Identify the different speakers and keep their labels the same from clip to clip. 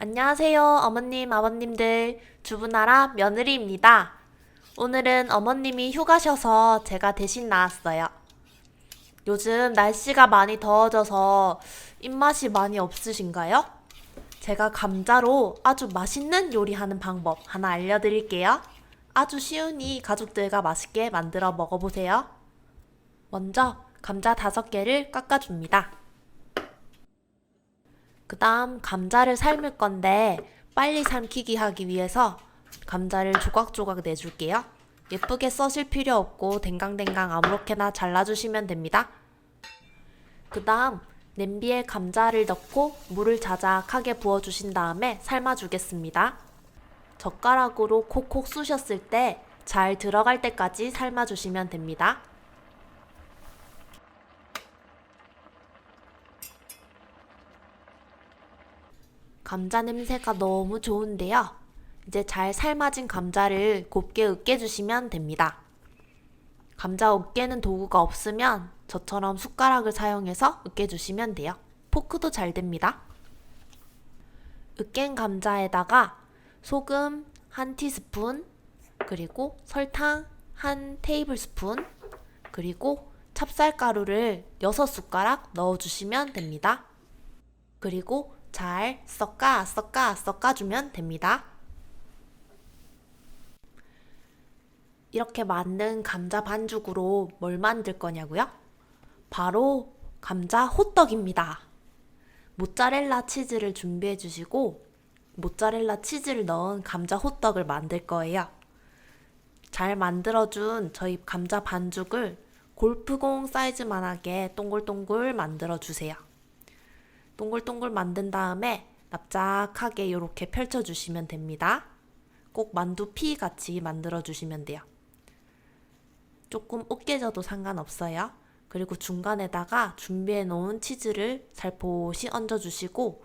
Speaker 1: 안녕하세요, 어머님, 아버님들. 주부나라 며느리입니다. 오늘은 어머님이 휴가셔서 제가 대신 나왔어요. 요즘 날씨가 많이 더워져서 입맛이 많이 없으신가요? 제가 감자로 아주 맛있는 요리하는 방법 하나 알려드릴게요. 아주 쉬우니 가족들과 맛있게 만들어 먹어보세요. 먼저 감자 다섯 개를 깎아줍니다. 그 다음 감자를 삶을 건데 빨리 삶기기 하기 위해서 감자를 조각조각 내줄게요. 예쁘게 써실 필요 없고 댕강댕강 아무렇게나 잘라주시면 됩니다. 그 다음 냄비에 감자를 넣고 물을 자작하게 부어주신 다음에 삶아주겠습니다. 젓가락으로 콕콕 쑤셨을 때 잘 들어갈 때까지 삶아주시면 됩니다. 감자 냄새가 너무 좋은데요. 이제 잘 삶아진 감자를 곱게 으깨주시면 됩니다. 감자 으깨는 도구가 없으면 저처럼 숟가락을 사용해서 으깨주시면 돼요. 포크도 잘 됩니다. 으깬 감자에다가 소금 한 티스푼, 그리고 설탕 한 테이블 스푼, 그리고 찹쌀가루를 6숟가락 넣어주시면 됩니다. 그리고 잘 섞아 섞아 섞어주면 됩니다. 이렇게 만든 감자 반죽으로 뭘 만들 거냐고요? 바로 감자 호떡입니다. 모짜렐라 치즈를 준비해 주시고 모짜렐라 치즈를 넣은 감자 호떡을 만들 거예요. 잘 만들어준 저희 감자 반죽을 골프공 사이즈만하게 동글동글 만들어 주세요. 동글동글 만든 다음에 납작하게 이렇게 펼쳐주시면 됩니다. 꼭 만두 피 같이 만들어 주시면 돼요. 조금 으깨져도 상관없어요. 그리고 중간에다가 준비해 놓은 치즈를 살포시 얹어 주시고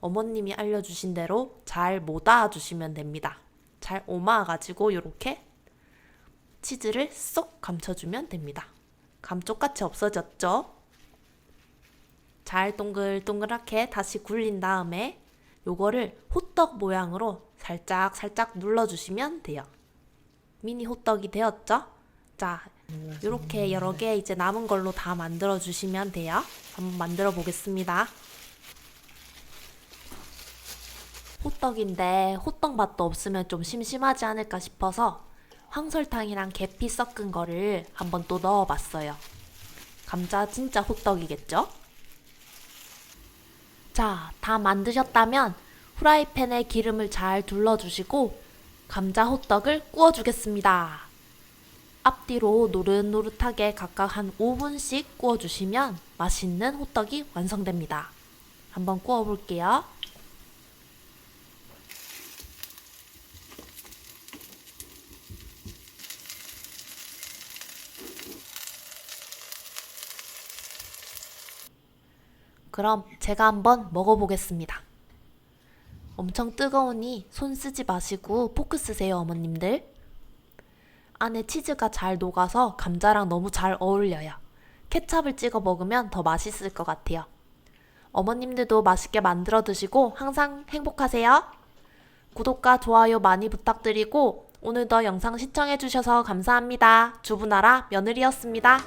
Speaker 1: 어머님이 알려주신 대로 잘 모아 주시면 됩니다. 잘 오마 가지고 이렇게 치즈를 쏙 감춰주면 됩니다. 감쪽같이 없어졌죠? 잘 동글동글하게 다시 굴린 다음에 요거를 호떡 모양으로 살짝 살짝 눌러주시면 돼요. 미니 호떡이 되었죠? 자, 이렇게 여러 개 이제 남은 걸로 다 만들어 주시면 돼요. 한번 만들어 보겠습니다. 호떡인데 호떡 맛도 없으면 좀 심심하지 않을까 싶어서 황설탕이랑 계피 섞은 거를 한번 또 넣어봤어요. 감자 진짜 호떡이겠죠? 자, 다 만드셨다면 후라이팬에 기름을 잘 둘러주시고 감자 호떡을 구워주겠습니다. 앞뒤로 노릇노릇하게 각각 한 5분씩 구워주시면 맛있는 호떡이 완성됩니다. 한번 구워볼게요. 그럼 제가 한번 먹어보겠습니다. 엄청 뜨거우니 손 쓰지 마시고 포크 쓰세요, 어머님들. 안에 치즈가 잘 녹아서 감자랑 너무 잘 어울려요. 케찹을 찍어 먹으면 더 맛있을 것 같아요. 어머님들도 맛있게 만들어 드시고 항상 행복하세요. 구독과 좋아요 많이 부탁드리고 오늘도 영상 시청해 주셔서 감사합니다. 주부나라 며느리였습니다.